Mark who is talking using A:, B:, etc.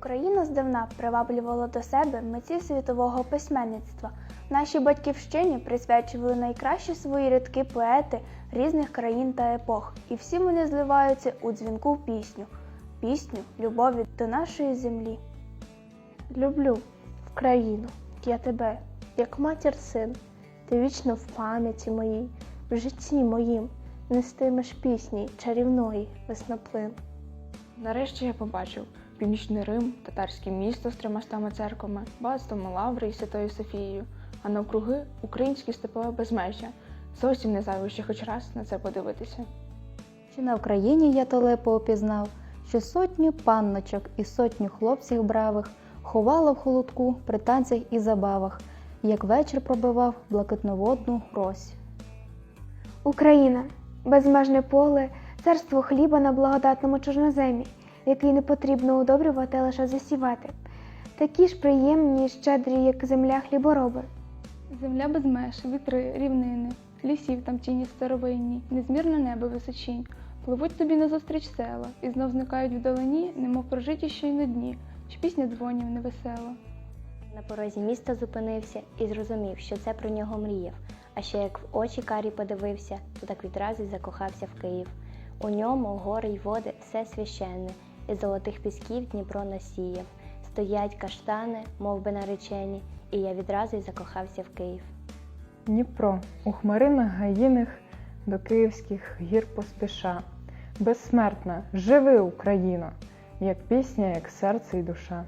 A: Україна здавна приваблювала до себе митців світового письменництва. Нашій батьківщині присвячували найкращі свої рядки поети різних країн та епох, і всі вони зливаються у дзвінку пісню, пісню любові до нашої землі.
B: Люблю Україну, я тебе, як матір син, ти вічно в пам'яті моїй, в житті моїм нестимеш пісні чарівної весноплин.
C: Нарешті я побачив північний Рим, татарське місто з тримастами церквами, багатством Лаври і Святою Софією, а навкруги українське степове безмежжя. Зовсім не зайве ще хоч раз на це подивитися.
D: Чи на Україні я толепо опізнав, що сотню панночок і сотню хлопців бравих ховала в холодку при танцях і забавах, як вечір пробивав блакитноводну рось.
E: Україна безмежне поле, царство хліба на благодатному чорноземі, який не потрібно удобрювати, а лише засівати. Такі ж приємні і щедрі, як земля хлібороби.
F: Земля без меж, вітри, рівнини, лісів там тіні старовинні, незмірне небо височінь. Пливуть тобі назустріч села, і знов зникають вдалині, немов прожиті щойно дні, чи пісня дзвонів невесела.
G: На порозі міста зупинився і зрозумів, що це про нього мріяв. А ще як в очі карі подивився, то так відразу й закохався в Київ. У ньому гори й води все священне, і золотих пісків Дніпро насіяв. Стоять каштани, мов би наречені, і я відразу й закохався в Київ.
H: Дніпро у хмаринах гаїних до київських гір поспіша. Безсмертна, живи Україно, як пісня, як серце й душа.